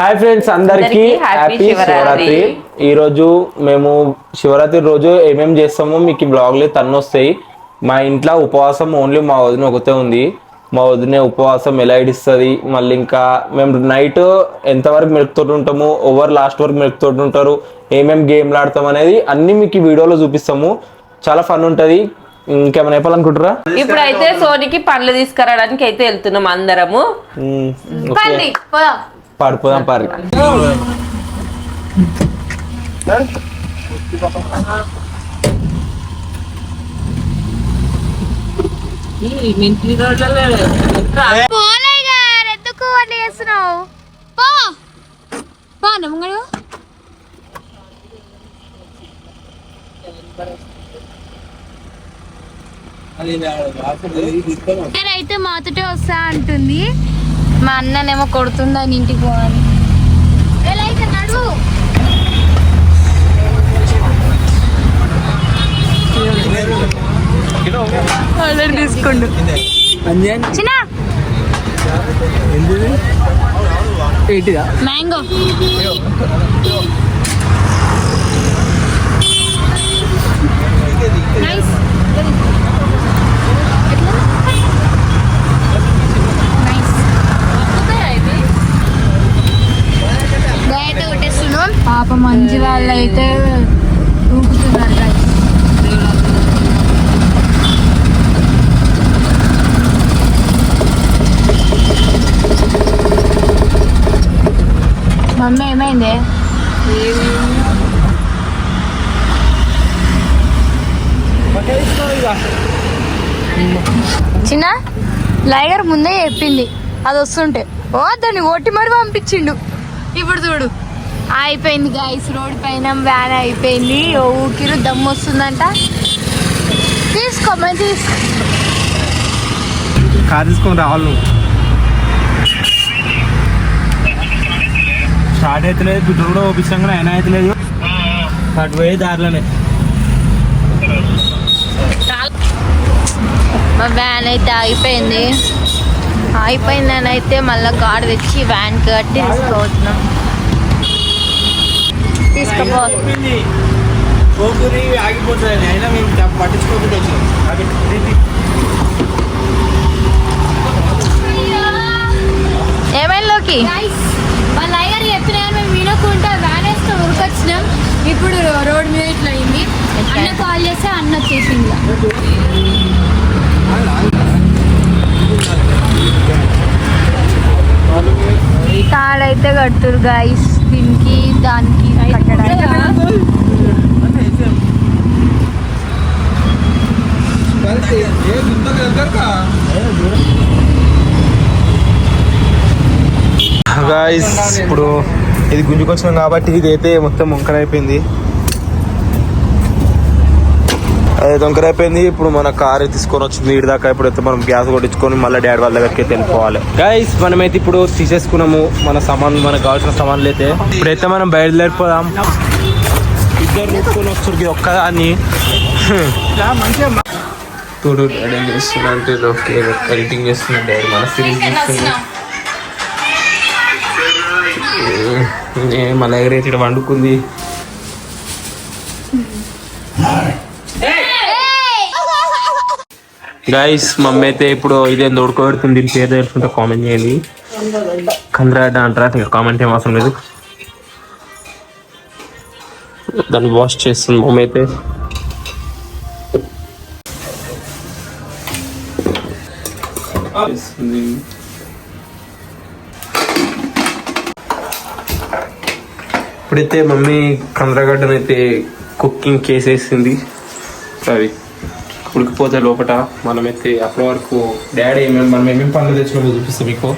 Hi friends అందరికి happy Shivaratri. ఈ రోజు మేము శివరాత్రి రోజు ఏమేం చేస్తామో మీకు ఈ బ్లాగ్లు తన్ను వస్తాయి. మా ఇంట్లో ఉపవాసం ఓన్లీ మా వదిన ఒకతే ఉంది. మా వదిన ఉపవాసం ఎలా ఇడిస్తుంది మళ్ళీ ఇంకా మేము నైట్ ఎంతవరకు మెలుపుతోటి ఉంటాము ఓవర్ లాస్ట్ వరకు మెలుపుతోటి ఉంటారు ఏమేం గేమ్లు ఆడతాం అనేది అన్ని మీకు ఈ వీడియోలో చూపిస్తాము. చాలా ఫన్ ఉంటుంది. ఇంకేమైనా చెప్పాలనుకుంటారా ఇప్పుడైతే సోనికి పండ్లు తీసుకురావడానికి అయితే వెళ్తున్నాం అందరము. మ్మ్, ఓకే. పండి పోదాం. పాడిపోదాం పారి ఎందుకు అట్లా చేస్తున్నావు? పో! పో అయితే మాతోటే వస్తా అంటుంది. మా అన్ననేమో కొడుతుందని ఇంటికి పోవాలి. ఎలా అయితే నడువు. ఆల్రెడీ తీసుకోండు. చిన్న. మ్యాంగో. నైస్ బయట కొట్టేస్తున్నాం పాప మంచి వాళ్ళు అయితే ఊపుతున్నారు మమ్మీ ఏమైంది? చిన్న లైగర్ ముందే చెప్పింది. అది వస్తుంటే. ఓ దాన్ని ఓటి మరి పంపించిండు. ఇప్పుడు చూడు. అయిపోయింది గాయస్ రోడ్ పైన వ్యాన్ అయిపోయింది. ఓ ఊకిరు దమ్ము వస్తుందంట. తీసుకో మంచి తీసుకో. కార్ తీసుకొని రావాలి నువ్వు స్టార్ట్ అవుతలేదు బిడ్డ కూడా ఓపిస్తాం కూడా అయినా అవుతలేదు అటు పోయే దారిలోనే. మా వ్యాన్ అయితే ఆగిపోయింది. ఆగిపోయిందని అయితే మళ్ళీ కార్ తెచ్చి వ్యాన్ కట్టి తీసుకోవచ్చున్నాం తీసుకోపో గోపురి ఆగిపోతుంది అయినా మేము పట్టించుకోకుండా వచ్చినాం. ఏమైంది లోకి? వాళ్ళ అయ్యారు చెప్పిన మేము వినకుండా వ్యాన్ వేస్తే ఉరికొచ్చినాం. ఇప్పుడు రోడ్ మీద ఇట్లా అయింది. అన్న కాల్ చేస్తే అన్న వచ్చేసింది తాడైతే కడుతురు గాయస్ దీనికి దానికి గాయస్ ఇప్పుడు ఇది గుంజుకొచ్చినాం కాబట్టి ఇది అయితే మొత్తం వంకర అయిపోయింది అదే వంకర అయిపోయింది. ఇప్పుడు మన కార్ తీసుకొని వచ్చింది ఇటు దాకా ఇప్పుడు అయితే మనం గ్యాస్ కొట్టించుకొని మళ్ళీ డాడీ వాళ్ళ దగ్గరికి అయితే వెళ్ళిపోవాలి. గైస్ మనమైతే ఇప్పుడు తీసేసుకున్నాము. మన సామాన్లు మనకు కావాల్సిన సామాన్లు అయితే. ఇప్పుడైతే మనం బయలుదేరిపోదాం. ఇద్దరు ముట్టుకొని వస్తారు ఇది ఒక్కదాన్ని. చూడు డాడీ ఏం చేస్తున్నా అంటే ఓకే ఎడిటింగ్ చేస్తున్నా డాడీ. మన సిరీస్ మన దగ్గర ఇక్కడ వండుకుంది. గైస్ మమ్మీ అయితే ఇప్పుడు ఇదేం దొడుకోబెడుతుంది దీని పేరు తెలుసుకుంటే కామెంట్ చేయండి. కంద్రాడ అంటారా? కామెంట్ ఏం అవసరం లేదు. దాన్ని వాష్ చేస్తుంది మమ్మీ అయితే ఇప్పుడైతే మమ్మీ కంద్రగడ్డను అయితే కుకింగ్ చేసేసింది. అవి ఉడికిపోతే లోపల మనమైతే అప్పటి వరకు డాడీ ఏమేమి మనం ఏమేమి పనులు తెచ్చినామో చూపిస్తాం మీకు.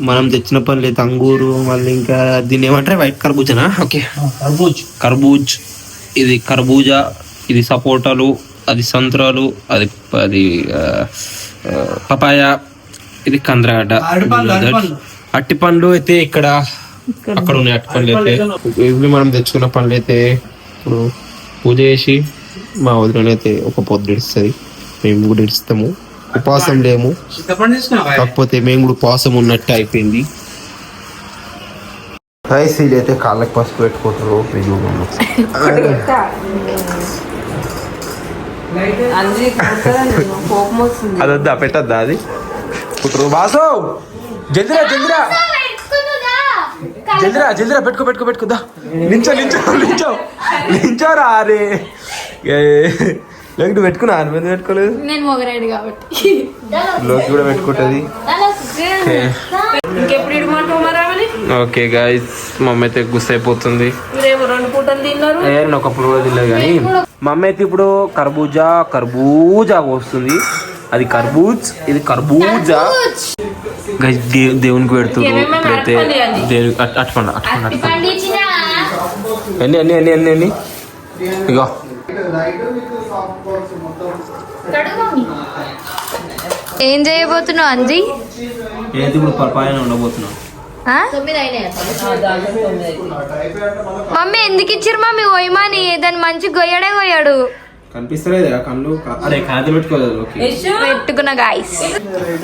మనం తెచ్చిన పనులు అయితే అంగూరు మళ్ళీ ఇంకా దీన్ని ఏమంటారు? వైట్ కర్బూజనా? ఓకే. కర్బూజ్. కర్బూజ్. ఇది కర్బూజా ఇది సపోటాలు అది సంత్రాలు అది అది పపాయ ఇది కంద్రగడ్డ అట్టి పండ్లు అయితే ఇక్కడ అక్కడ ఉన్నాయి అట్టి పండ్లు అయితే ఇవి మనం తెచ్చుకున్న పండ్లు అయితే ఇప్పుడు పూజ చేసి మా వదిన అయితే ఒక పొద్దు ఇడుస్తుంది మేము కూడా ఇడుస్తాము ఉపవాసం లేము. కాకపోతే మేము కూడా ఉపవాసం ఉన్నట్టు అయిపోయింది. రైస్ వీళ్ళు అయితే కాళ్ళకి పసుపు పెట్టుకుంటారు. వీళ్ళు అంజీ కోపం వస్తుంది. అది వద్దా పెట్టద్దా అది? కుట్రు. బాసు జల్దిరా జల్దిరా. జల్దిరా జల్దిరా పెట్టుకో పెట్టుకో పెట్టుకోదా నించో నించో నించో. నించోరా అరే లోకి నువ్వు పెట్టుకున్నా అని మీద పెట్టుకోలేదు? నేను మొగరాడు కాబట్టి. లోకి కూడా పెట్టుకుంటుంది. ఓకే. గాయస్ మా అమ్మ అయితే గుస్ అయిపోతుంది మీరేమో రెండు పూటలు తిన్నారు. ఏ, నేను ఒకప్పుడు కూడా తినలేదు కానీ మా అమ్మ అయితే ఇప్పుడు కర్బూజా కర్బూజా వస్తుంది అది కర్బూజ్ ఇది కర్బూజా. గైస్ దేవునికి పెడుతుంది ఇప్పుడైతే. దేవునికి అట్- అరటిపండు అరటిపండు అరటిపండు పండించిన ఎన్ని ఎన్ని ఎన్ని ఎన్ని ఎన్ని? ఇగో. ఏం చేయబోతున్నావు అంజీ? ఏది ఇప్పుడు పప్పాయన ఉండబోతున్నాం ఆ? మమ్మీ ఎందుకు ఇచ్చిర్రు మమ్మీ? ఒయ్యమాని దాన్ని మంచి గొయ్యడే గొయ్యాడు. కనిపిస్తలేదు కళ్ళు? అరే కాదు పెట్టుకోలేదు పెట్టుకున్న గాయస్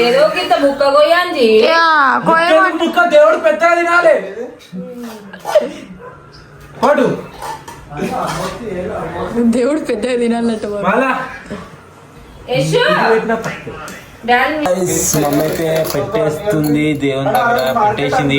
ఏదో కింద ముక్క కొయ్యాంజీ. దేవుడు పెద్దగా తినాలి. పాటు. దేవుడు పెద్దగా తినాలట మళ్ళా యశు! డాడీ మమ్మ అయితే పెట్టేస్తుంది దేవుని దగ్గర పెట్టేసింది.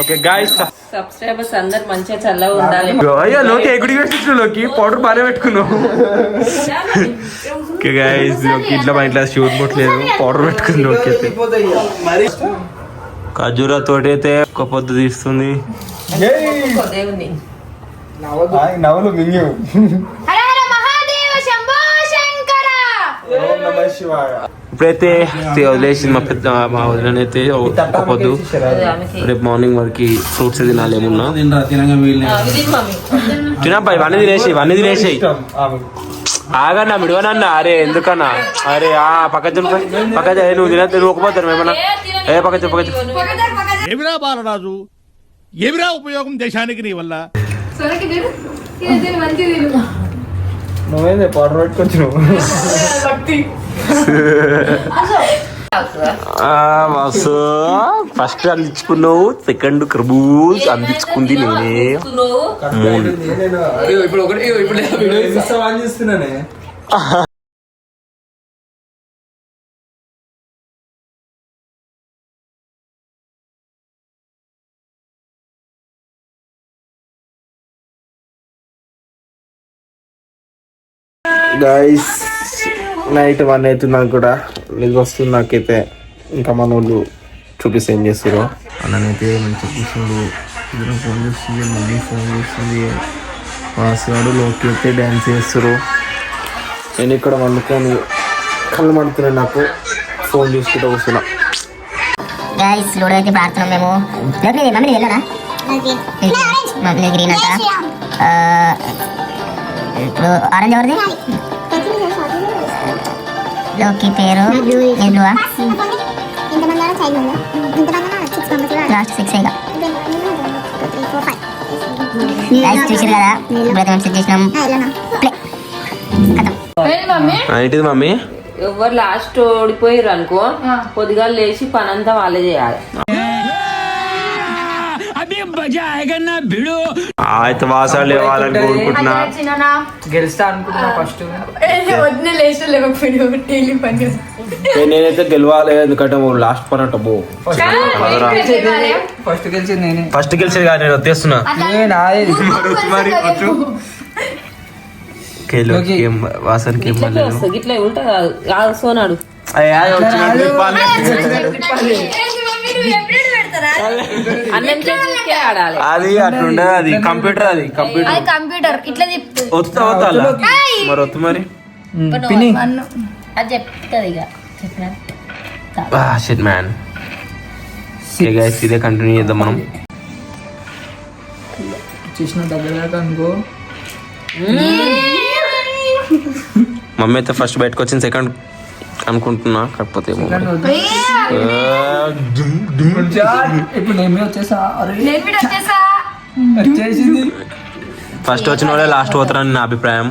ఓకే గాయస్ సబ్స్క్రైబర్స్ అందరు మంచిగా చల్లగా ఉండాలి. అయ్యా లోకి ఎగుడి లోకి. పౌడర్ బాగానే పెట్టుకున్నావు. ఓకే గాయస్లోకి ఇంట్లో మా ఇంట్లో షూట్ ముట్టలేదు పౌడర్ పెట్టుకుని లోకి అయితే ఖర్జూరా తోటి అయితే ఒక పొద్దు తీస్తుంది. మింగేవు హర హర మహాదేవ శంభో శంకర ఇప్పుడైతే వదిలేసింది మా పెద్ద మా వదిన అయితే ఒక పొద్దు ఆమెకి రేపు మార్నింగ్ వరకు ఫ్రూట్స్ తినాలి ఏమున్నా. ఆ, ఇది మమ్మీ. తినప్పా ఇవన్నీ తినేసి ఇవన్నీ తినేసి. ఆగన్నా మిడవనన్నా అరే ఎందుకన్నా? అరే ఆ పక్క చెప్పు పక్క నువ్వు తిన నువ్వు ఒకపోతాను ఏమన్నా? ఏ పక్క చెప్పు పక్క ఎవిరా బాలరాజు? ఎవిరా ఉపయోగం దేశానికి నీ వల్ల? నువ్వేంది పౌడర్ పెట్టుకొచ్చినావు మస్తు ఫస్ట్ అందించుకున్నావు సెకండ్ క్రబూజ్ అందించుకుంది నేనే. మూడు నైట్ వన్ అవుతున్నాను కూడా. నిద్ర వస్తుంది నాకైతే. ఇంకా మన వాళ్ళు చూపిస్తే ఏం చేస్తారు అలానైతే మంచిగా కూర్చుండు ఇద్దరు ఫోన్ చేస్తుంది మమ్మీ ఫోన్ చేస్తుంది. వాసివాడు లోకి అయితే డ్యాన్స్ చేస్తారు నేను ఇక్కడ వండుకొని కళ్ళు మండుతున్నాయి నాకు. ఫోన్ చూసుకుంటూ కూర్చున్నా. గైస్ లూడో అయితే ఆడుతున్నాం మేము. లోకి మమ్మీ వెళ్ళరా? మమ్మీ గ్రీన్ అంట ఆ, ఇప్పుడు ఆరెంజ్ ఎవరిది? లోకి పేరు బ్లూవా లాస్ట్ సిక్స్ ఇక గైస్ చూసారు కదా? ఇప్పుడైతే మేము సెట్ చేసినాం. ప్లే కథం. ఏంటిది మమ్మీ? ఎవరు లాస్ట్ ఓడిపోయారు అనుకో పొద్దుగా లేచి పని అంతా వాళ్ళే చేయాలి. అయితే వాసాలు లేవాలని కోరుకుంటున్నా గెలుస్తా అనుకుంటున్నా ఫస్ట్ నేనైతే గెలవాలి ఎందుకంటే లాస్ట్ పని అంట ఫస్ట్ గెలిచింది నేనే ఫస్ట్ గెలిచేది కాదు నేను వచ్చేస్తున్నా వాసనకి ఇట్లా సోనాడు అది. అట్లుండదు అది కంప్యూటర్ అది కంప్యూటర్. అది కంప్యూటర్ ఇట్లా వస్తా వస్తా అలా. మరి వద్దు మరి. అది చెప్తుంది ఇక. చెప్పిన షిట్ మ్యాన్ గైస్ ఇదే కంటిన్యూ చేద్దాం మనం. చేసిన దగ్గర అనుకో. మమ్మీ అయితే ఫస్ట్ బయటకు వచ్చింది సెకండ్ అనుకుంటున్నా కాకపోతే ఫస్ట్ వచ్చిన వాళ్ళే లాస్ట్ పోతారని నా అభిప్రాయం.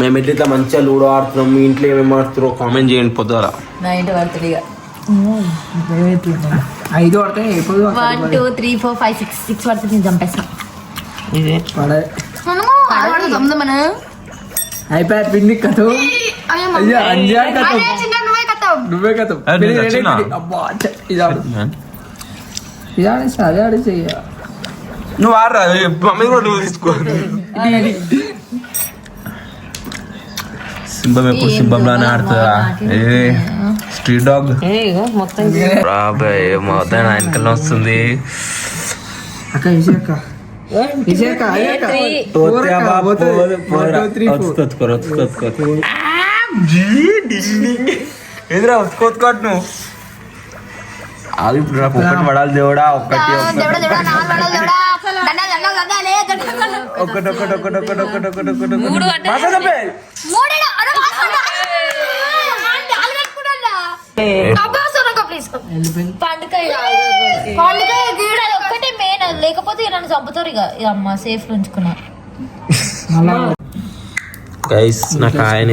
మేము ఇట్లా మంచిగా లూడో ఆడుతున్నాం మీ ఇంట్లో ఏమేమి ఆడుతున్నారో కామెంట్ చేయండి పొద్దుగా ఐదు పడితే ఎప్పుడు one two three four five six six పడుతుంది నేను చంపేస్తా పడే మనము ఆడవాడు దమ్దమను అయిపోయా పిండి కథ అయ్యా అంజా కథ చిన్న నువ్వే కథం నువ్వే కథ ఏ, నేను చచ్చినా? అబ్బా ఛ, ఇది ఆడు ఇది ఆడేసి అదే ఆడేసి ఇక. నువ్వు ఆడరా మమ్మీ కూడా నువ్వు తీసుకో సింబం ఎప్పుడు సింబంలానే ఆడుతుందా ఏ స్ట్రీట్ డాగ్. మొత్తం రాబాయ్ మొత్తం నా వెనకాల వస్తుంది. అక్క three, four. ఎదురా ఒత్తుకోతుకోట్ నువ్వు అది ఇప్పుడు నాకు ఒక్కటి పడాలి దేవుడా ఒక్కటి దండ ఒక్కటి ఒక్కటి ఒక్కటి ఒక్కటి ఒక్కటి ఒక్కటి ఒక్కటి ఒక్కటి. పండుగ గీడలు ఒక్కటే మెయిన్ లేకపోతే నన్ను చంపుతారు ఇక. అమ్మ సేఫ్ ఉంచుకున్నా. గైస్ నాకు ఆయన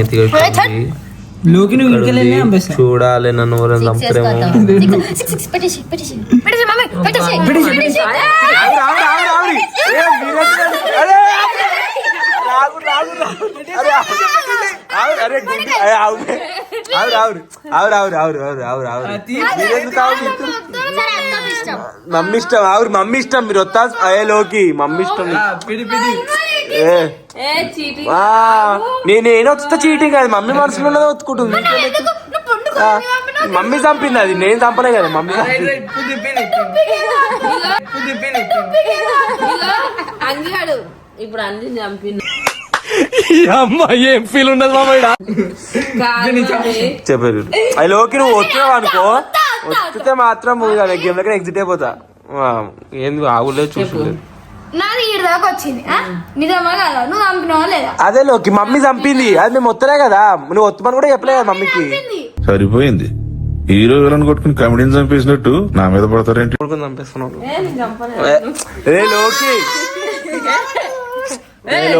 చూడాలి నన్ను ఎవరైనా ఆవిడ ఆవిడ ఆవిడ ఆవిడ ఆవిడ ఆవిడ ఆవిడ మీరెందుకు ఆవిడ? మమ్మీ ఇష్టం ఆవిడ మమ్మీ ఇష్టం మీరు వస్తా అయ్యేలోకి మమ్మీ ఇష్టం. నేను నేను వచ్చా చీటింగ్ అది మమ్మీ మనసులో ఒత్తుకుంటుంది. మమ్మీ చంపింది అది నేను చంపలే కదా మమ్మీ ఇప్పుడు అన్ని చంపింది. అమ్మ ఏం ఫీల్ ఉండదు చెప్పారు అది లోకి నువ్వు వచ్చినావు అనుకో. వస్తే మాత్రం గేమ్ దగ్గర ఎగ్జిట్ అయిపోతా. ఆ, ఏంది ఆగులేదు చూసుకోలేదు నాది ఈడ దాకా వచ్చింది. ఆ? నిజమా కదా? నువ్వు చంపినావా లేదా? అదే లోకి మమ్మీ చంపింది. అది మేము వస్తలే కదా. నువ్వు వత్తమని కూడా చెప్పలే కదా మమ్మీకి. సరిపోయింది. హీరో విలన్ కొట్టుకుని కమెడీని చంపేసినట్టు నా మీద పడతారేంటి? కొడుకుని చంపేస్తున్నావు ఏ, ఏ లోకి.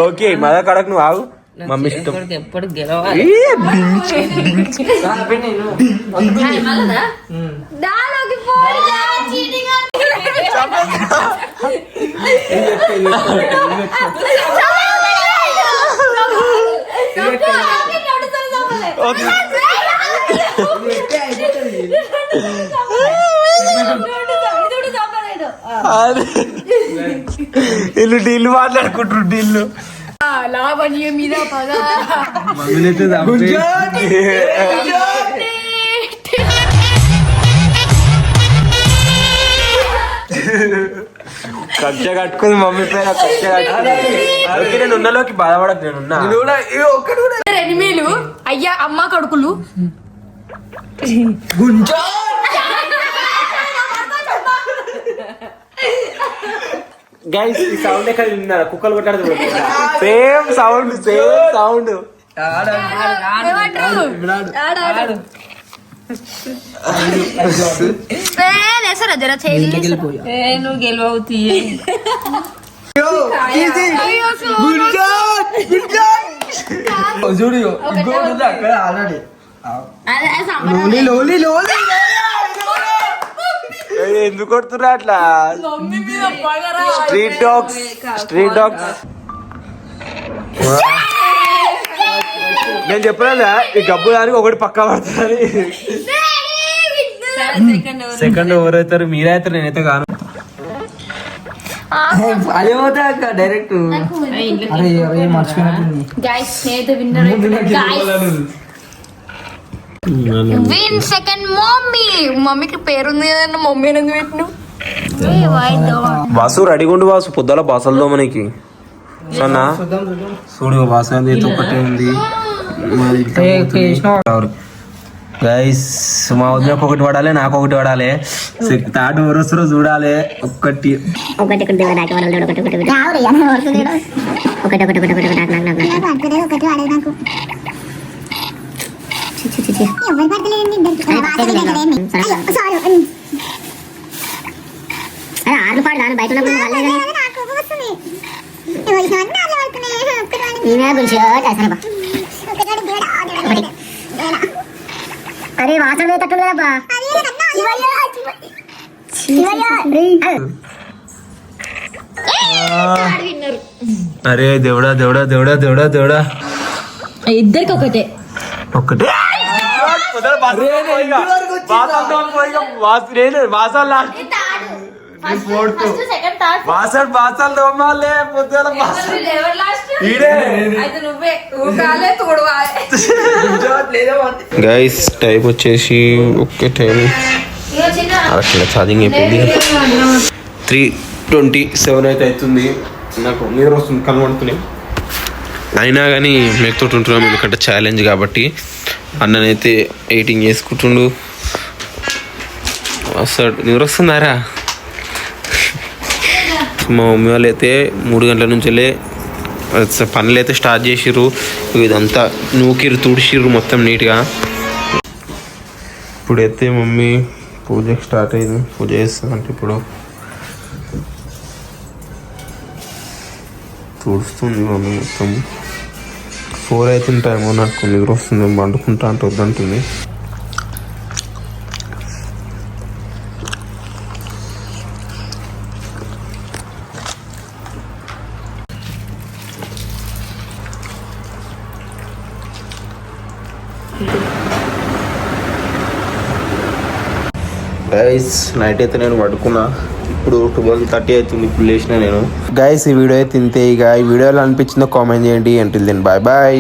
ఓకే మా దగ్గర అడగ నువ్వు ఆగు. మమ్మీ ఇష్టం. ఎప్పుడు గెలవాలి? ఓకే. వీళ్ళు డీల్ మాట్లాడుకుంటారు డీల్ లావణ్య మీద పద. కక్ష కట్టుకుంది మమ్మీ పేరు కక్ష కట్టుకుంది. నేను ఉన్నలోకి బాధపడకు నేను అయ్యా అమ్మ కొడుకులు. గైస్ ఈ సౌండ్ ఎక్కడ విన్నారా? కుక్కలు కొట్టాడు సేమ్ సౌండ్ సేమ్ సౌండ్ నువ్వు గెలవవు తీయే చూడు అక్కడ ఆల్రెడీ. లోలి లోలి లోలి ఎందుకు కొడుతున్నా అట్లా? స్ట్రీట్ డాగ్స్ స్ట్రీట్ డాగ్స్ నేను చెప్పలేదా? ఈ గబ్బు దానికి ఒకటి పక్కా పడుతుంది సెకండ్ సెకండ్ ఎవరైతారు మీరైతే నేనైతే కాను. అదే పోతా అక్క డైరెక్ట్. అరే అరే మర్చిపోయినట్టుంది guys Snehitha winner guys win second mummy మమ్మీకి పేరుంది కదన్న మమ్మీ ఎందుకు పెట్టిను వాసు రెడీగుండు వాసు పొద్దుల బాసలతో మనకి సన్నా చూడు అనేది ఒకటి ఉంది గైస్ మా వదినకు ఒకటి పడాలి నాకు ఒకటి పడాలి. తాడు వరుసలో చూడాలి. ఒక్కటి. ఒకటి వాడేది నాకు ఎవరు అరే ఆరు పాడు దాని బయట ఉన్నప్పుడు వాళ్ళే ఈమె గురించి చేస్తాను ఒకటి అరే వాసన వేతట్టు కదబ్బా. అరే. దేవుడా దేవుడా దేవుడా దేవుడా దేవుడా. ఇద్దరికి ఒకటే. దోమాలే పొద్దుల గైస్ టైం వచ్చేసి ఒకే టైం అట్లా ఛార్జింగ్ అయిపోయింది. త్రీ ట్వంటీ సెవెన్ అయితే అవుతుంది. నాకు నిద్ర వస్తుంది కనబడుతున్నాయి అయినా కానీ మేకతో ఉంటున్నాం ఎందుకంటే ఛాలెంజ్ కాబట్టి. అన్ననైతే ఎయిటింగ్ చేసుకుంటుండు. వస్తాడు. నిద్ర వస్తున్నారా మా మమ్మీ వాళ్ళు అయితే మూడు గంటల నుంచి వెళ్ళే పనులు అయితే స్టార్ట్ చేసిర్రు. ఇదంతా నూకిరు తుడిచిర్రు మొత్తం నీట్గా. ఇప్పుడైతే మమ్మీ పూజకి స్టార్ట్ అయింది. పూజ చేస్తుందంటే ఇప్పుడు తుడుస్తుంది మమ్మీ మొత్తం. ఫోర్ అవుతుంది టైమో నాకు నిద్ర వస్తుంది వండుకుంటా అంటే వద్దంటుంది. గైస్ నైట్ అయితే నేను పడుకున్నా. ఇప్పుడు ట్వెల్వ్ థర్టీ అవుతుంది ఇప్పుడు లేచిన నేను. గైస్ ఈ వీడియో అయితే ఇంతే. ఇక ఈ వీడియోలో అనిపించిందో కామెంట్ చేయండి. అంటే దెన్ బాయ్ బాయ్